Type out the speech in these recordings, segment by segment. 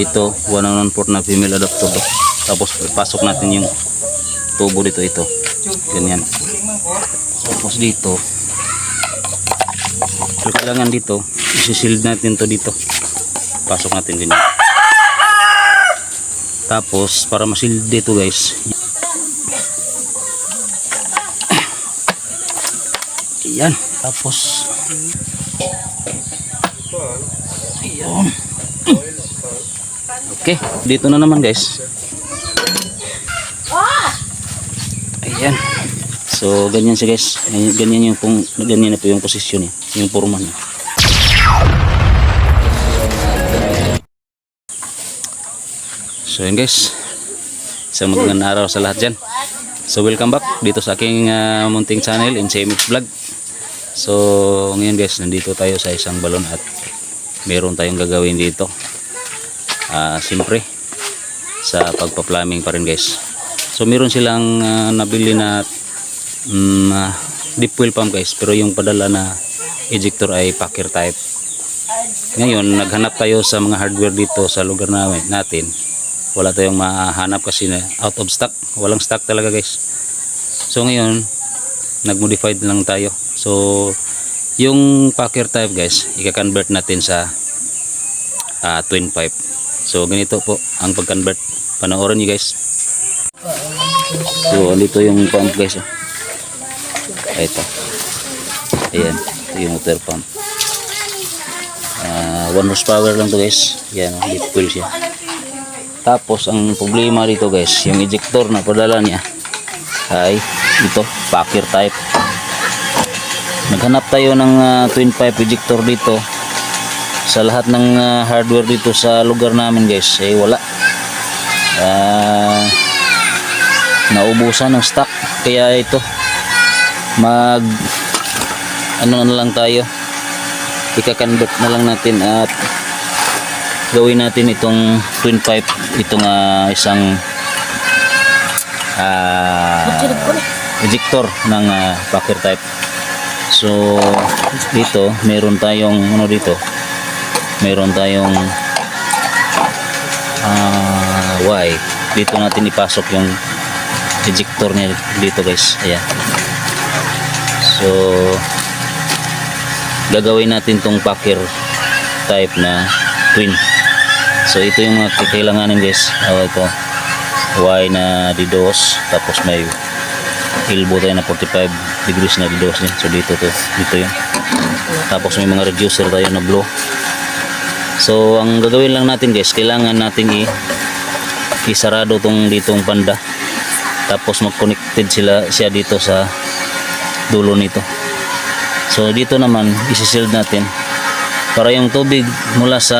ito 114 na female adapter to. tapos pasok natin yung tubo dito ito. Ganyan. Tapos dito so kailangan dito isisil natin to dito. Pasok natin ganyan tapos para masil dito guys yan. Tapos Ayun. Okay, dito na naman guys. Ayan. So, ganyan siya guys. Ganyan- yung pong, ganyan na po yung posisyon niya. Yung purman niya. So, yun guys. Isang magandang araw sa lahat dyan. So, welcome back dito sa aking ah, munting channel, NCMX Vlog. So, ngayon guys, nandito tayo sa isang balon at meron tayong gagawin dito. Ah, siyempre, sa pagpa-plumbing pa rin guys. So, meron silang ah, nabili na mm, ah, deep well pump guys, pero yung padala na ejector ay packer type. Ngayon, naghanap tayo sa mga hardware dito sa lugar namin, natin. Wala tayong mahanap kasi na out of stock. Walang stock talaga guys. So ngayon, nag-modified lang tayo. So, yung packer type guys, i-convert natin sa ah, twin pipe. So, ganito po ang pag-convert. Panoorin nyo guys. So, dito yung pump guys. Oh. Ito. Ayan. Ito yung water pump. Ah, one horsepower lang to guys. Yan, oh, deep cool siya. Tapos, ang problema dito guys, yung ejector na padala niya ay ito, packer type. Naghanap tayo ng ah, twin pipe ejector dito sa lahat ng ah, hardware dito sa lugar namin guys eh wala. Ah, naubusan ng stock. Kaya ito mag ano na lang tayo ika-convert na lang natin at gawin natin itong twin pipe itong ah, isang ah, ejector ng ah, packer type. So dito meron tayong ano dito meron tayong ah Y. Dito natin ipasok yung ejector niya dito guys. Ayan. So gagawin natin tong packer type na twin. So ito yung mga kailanganin guys. Oh, ito. Y na didos tapos may elbow tayo na 45 degrees na didos din so dito to. Dito yun. Tapos may mga reducer tayo na blow So, ang gagawin lang natin guys, kailangan natin i isarado tong ditong panda. Tapos mag-connected sila siya dito sa dulo nito. So, dito naman isi-shield natin para yung tubig mula sa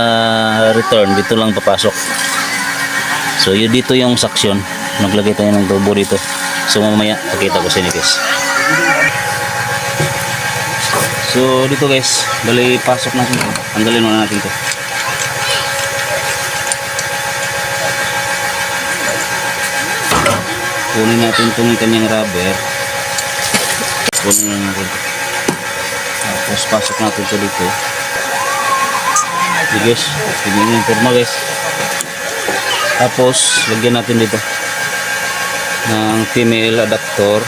return dito lang papasok. So, yun dito yung suction. Naglagay tayo ng tubo dito. So, mamaya pakita ko sa inyo guys. So, dito guys, bali pasok natin. to. Tanggalin muna natin to. Kunin natin itong kanyang rubber. Kunin na natin. Tapos pasok natin ito dito. Okay guys. Tignan yung forma guys. Tapos lagyan natin dito ng female adapter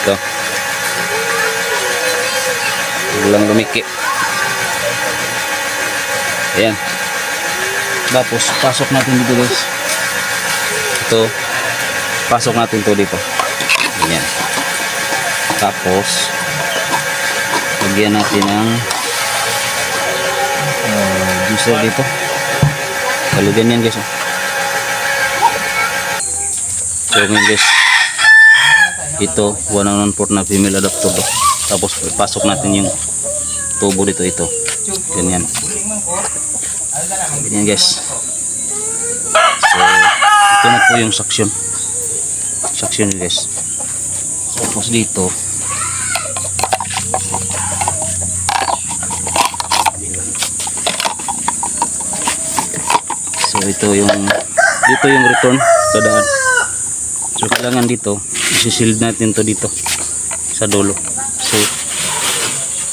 ito. Walang lumiki Ayan. Tapos, pasok natin dito guys. Ito. Pasok natin to dito. Ayan. Tapos, lagyan natin ng uh, juicer dito. Kalugyan yan guys. oh. So, ngayon guys. Ito, 114 na female adapter. Tapos, pasok natin yung tubo dito ito. Ganyan. Ganyan guys. So, ito na po yung suction. Suction guys. Tapos dito, So ito yung dito yung return dadaan. So kailangan dito isi-shield natin to dito sa dulo. So,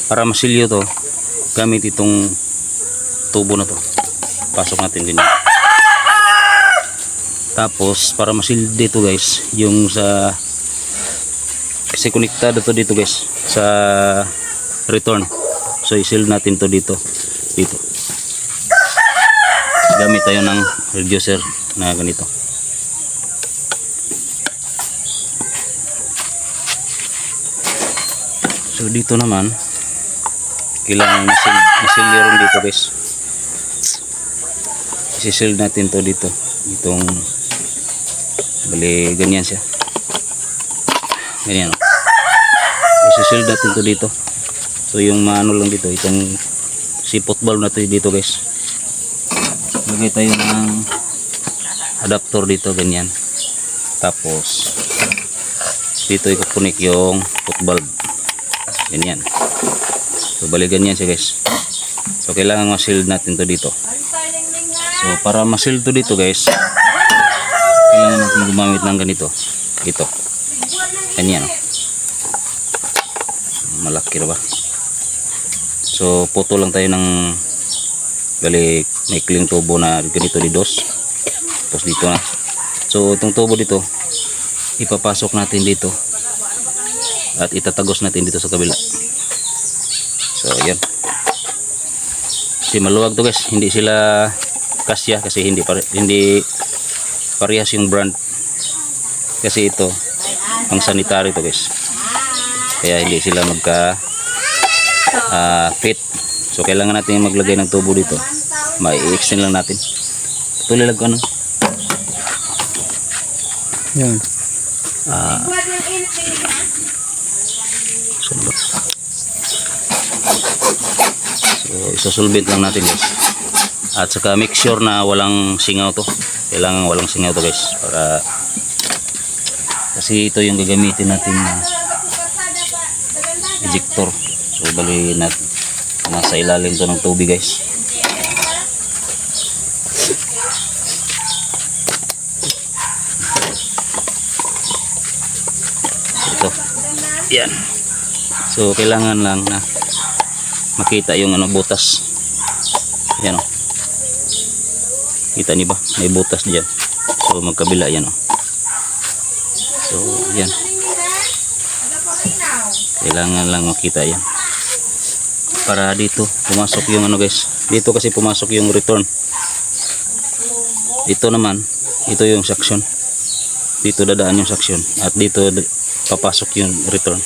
para masilyo to, gamit itong tubo na to. Pasok natin ganyan. Tapos, para masil dito guys, yung sa kasi konektado to dito guys sa return. So, isil natin to dito. Dito. Gamit tayo ng reducer na ganito. So dito naman kailangan masil masilyo rin dito guys. Isisil natin to dito. Itong bali ganyan siya. Ganyan. oh. Isisil natin to dito. So yung maano lang dito itong sipot valve na to dito guys. Lagay tayo ng adapter dito ganyan. Tapos dito ikukunik yung foot valve ganyan so bali ganyan siya guys so kailangan ma-shield natin to dito so para ma-shield to dito guys kailangan natin gumamit ng ganito. Ito. Ganyan oh. malaki na ba so puto lang tayo ng bali may clean tubo na ganito di dos. Tapos dito na. So itong tubo dito ipapasok natin dito at itatagos natin dito sa kabila. So yan kasi maluwag to guys. Hindi sila kasya kasi hindi pare, hindi parehas yung brand kasi ito ang sanitary to guys kaya hindi sila magka ah, fit so kailangan natin maglagay ng tubo dito mai-extend lang natin tuloy lang ano Yan. Saan ba? So, isusulbit lang natin guys. At saka make sure na walang singaw to. Kailangan walang singaw to guys. Para kasi ito yung gagamitin natin na ejector. So, bali natin. Nasa ilalim to ng tubig guys. Ito. Yan. So kailangan lang na makita yung ano butas. Yan oh. Kita niyo ba? May butas diyan. So magkabila yan oh. So yan. Kailangan lang makita yan. Para dito pumasok yung ano guys. Dito kasi pumasok yung return. Dito naman, ito yung suction. Dito dadaan yung suction at dito papasok yung return.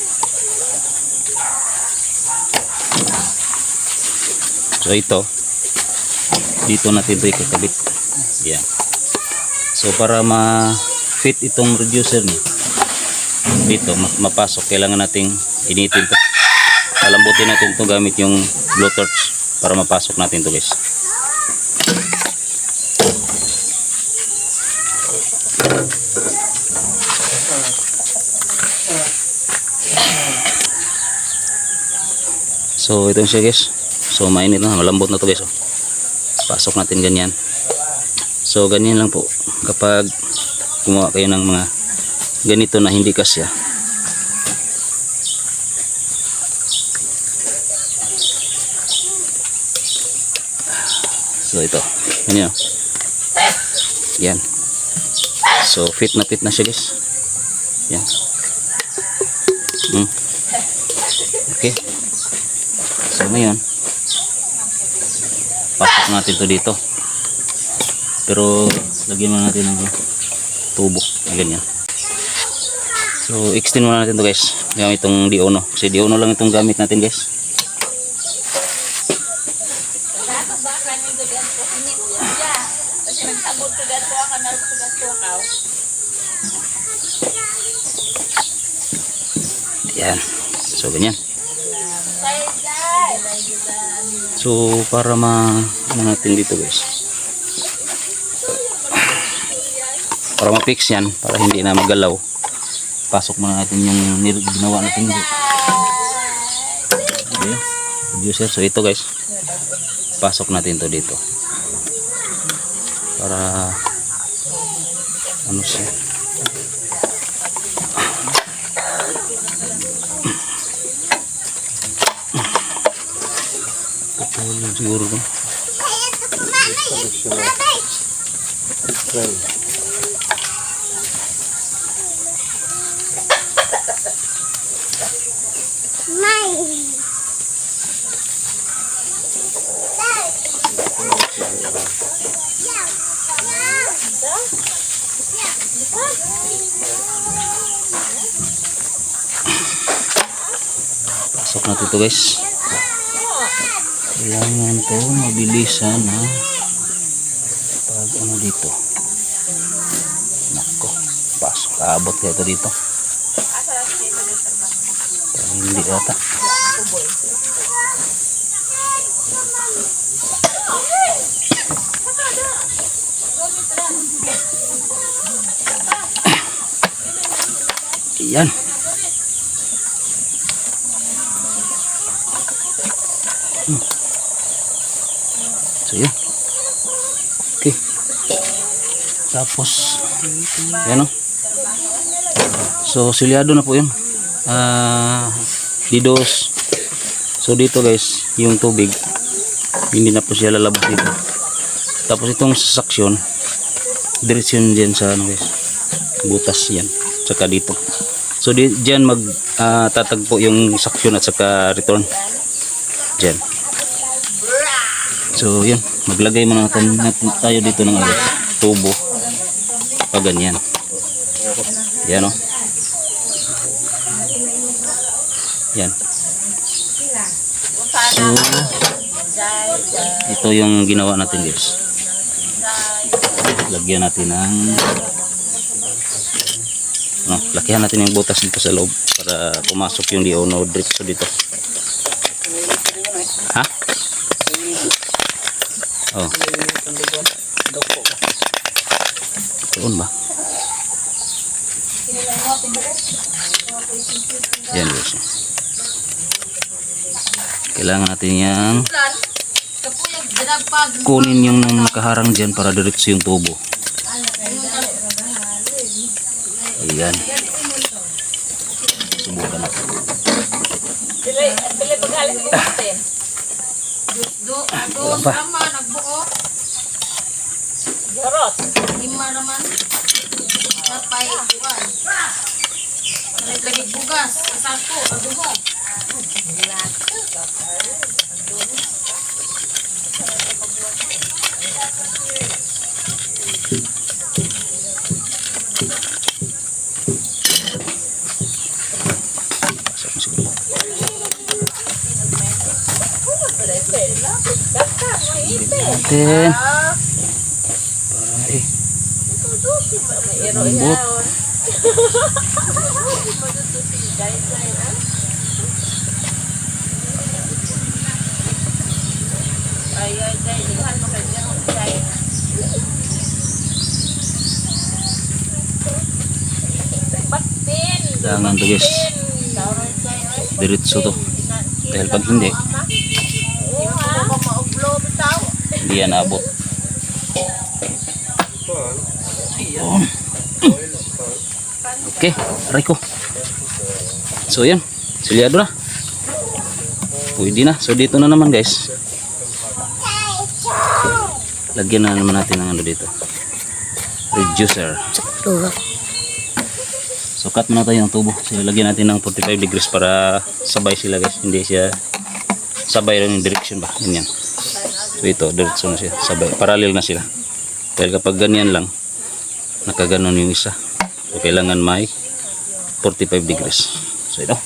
So ito, dito natin ito ikakabit. Yan. So para ma-fit itong reducer ni dito ma- mapasok kailangan nating initin to. Palambutin natin to gamit yung blowtorch para mapasok natin to guys. So ito siya guys. So mainit na, malambot na to guys. Oh. Pasok natin ganyan. So ganyan lang po kapag gumawa kayo ng mga ganito na hindi kasya. So ito. Ganyan. oh. Yan. So fit na fit na siya guys. Yan. Hmm. Okay. So ngayon, pasok natin to dito. Pero lagyan muna natin ng tubo ganyan. So extend muna natin to guys. Gamit itong diono. Kasi diono lang itong gamit natin guys. Yan. So ganyan. So para ma natin dito guys. para ma-fix yan para hindi na magalaw. Pasok muna natin yung ginawa natin. Okay. juicer so ito guys. Pasok natin to dito. Para ano siya? Siguro ko. Try. Pasok natin to guys. Kailangan to mabilisan na pag ano dito. Nako, pasok. Kaabot kaya ito dito. Parang hindi ata. Yan. So yan. Okay. Tapos yan o. So silyado na po yun. Ah, didos. So dito guys, yung tubig hindi na po siya lalabas dito. Tapos itong sasaksyon diretso yun dyan sa ano guys. Butas yan. Tsaka dito. So di, dyan mag ah, tatagpo yung saksyon at saka return. Dyan. So, yun. Maglagay muna natin, natin tayo dito ng ano, tubo. Pa ganyan. Yan, oh. Yan. So, ito yung ginawa natin, guys. Lagyan natin ng ano, lakihan natin yung butas dito sa loob para pumasok yung diono drip so dito. Ha? Oh. Doon ba? Yan guys. Kailangan natin yang kunin yung nakaharang dyan para diretso yung tubo. Ayan. Subukan natin. Do, do, Wala pa. sama, nagbuo. Lima naman. Napay, buwan. Lagi bugas, sako, adubo. Pasok Natin. Para eh. Lambot. Kailangan to guys. Diretso to. Dahil pag hindi, hindi yan abot. Ayun. Okay, aray ko. So yan, silyado na. Pwede na. So dito na naman guys. Lagyan na naman natin ng ano dito. Reducer. So cut muna tayo ng tubo. So lagyan natin ng 45 degrees para sabay sila guys. Hindi siya sabay lang yung direction ba. Ganyan. So ito, diretso na siya. Sabay. Parallel na sila. Dahil kapag ganyan lang, nakaganon yung isa. So kailangan may 45 degrees. So ito.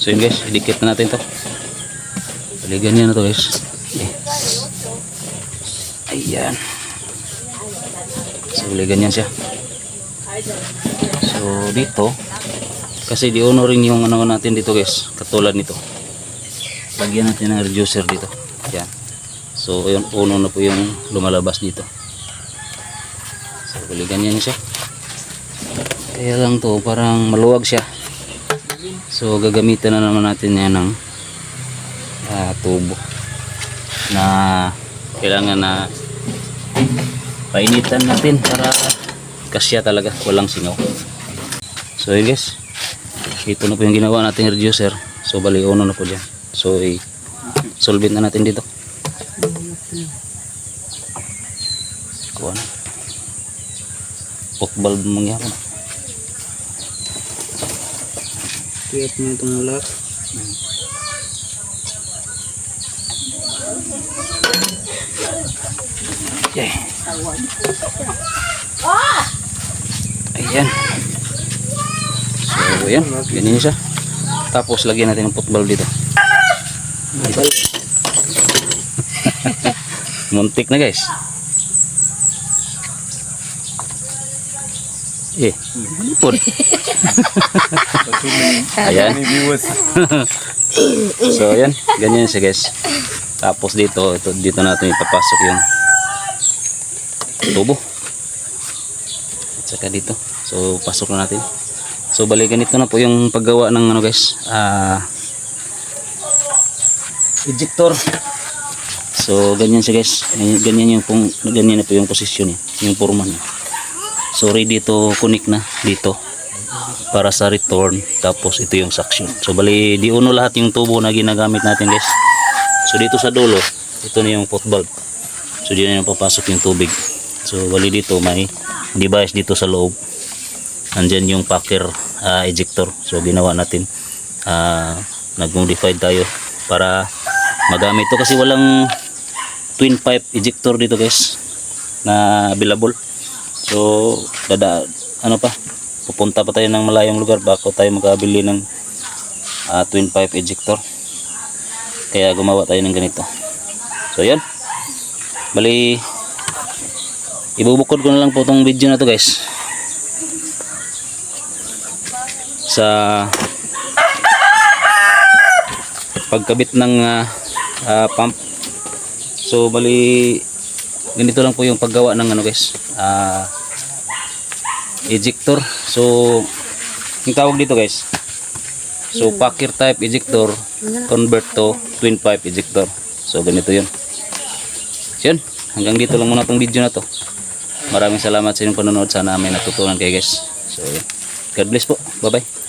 So yun guys, idikit na natin to. Bali ganyan na to guys. Ayan. So bali ganyan siya. So dito, kasi di uno rin yung ano natin dito guys, katulad nito. Lagyan natin ng reducer dito. Yan. So yun, uno na po yung lumalabas dito. So bali ganyan siya. Kaya lang to, parang maluwag siya. So gagamitan na naman natin yan ng ah, tubo na kailangan na painitan natin para kasya talaga walang singaw So yun guys. Ito na po yung ginawa nating reducer. So bali uno na po dyan. So i solvent na natin dito. Kuha na. Pok bulb mangyari na. Tiyat mo itong lock. Okay. Ayan. So, ayan. Ganyan siya. Tapos, lagyan natin ng football dito. Muntik na guys. Eh, lipod. ayan. so, ayan. Ganyan siya guys. Tapos dito, ito, dito natin ipapasok yung tubo. At saka dito. So, pasok na natin. So, balikan ito na po yung paggawa ng ano guys. Ah, ejector. So, ganyan siya guys. Ganyan- yung pong, ganyan na po yung posisyon niya. Yung forma niya. So, ready to connect na dito para sa return. Tapos, ito yung suction. So, bali, di uno lahat yung tubo na ginagamit natin guys. So, dito sa dulo, ito na yung pot bulb. So, dito na yung papasok yung tubig. So, bali dito may device dito sa loob. Andyan yung packer ah, ejector. So, ginawa natin. ah nag-modify tayo para magamit to kasi walang twin pipe ejector dito guys na available. So, dada, ano pa, pupunta pa tayo ng malayong lugar bako tayo makabili ng ah, twin pipe ejector. Kaya gumawa tayo ng ganito. So, yan. Bali, ibubukod ko na lang po tong video na to guys sa pagkabit ng ah, ah, pump. So bali ganito lang po yung paggawa ng ano guys ah, ejector. So yung tawag dito guys so packer type ejector convert to twin pipe ejector. So ganito yun. So, yun. Hanggang dito lang muna tong video na to. Maraming salamat sa inyong panonood. Sana may natutunan kayo guys. So. God bless po. Bye-bye.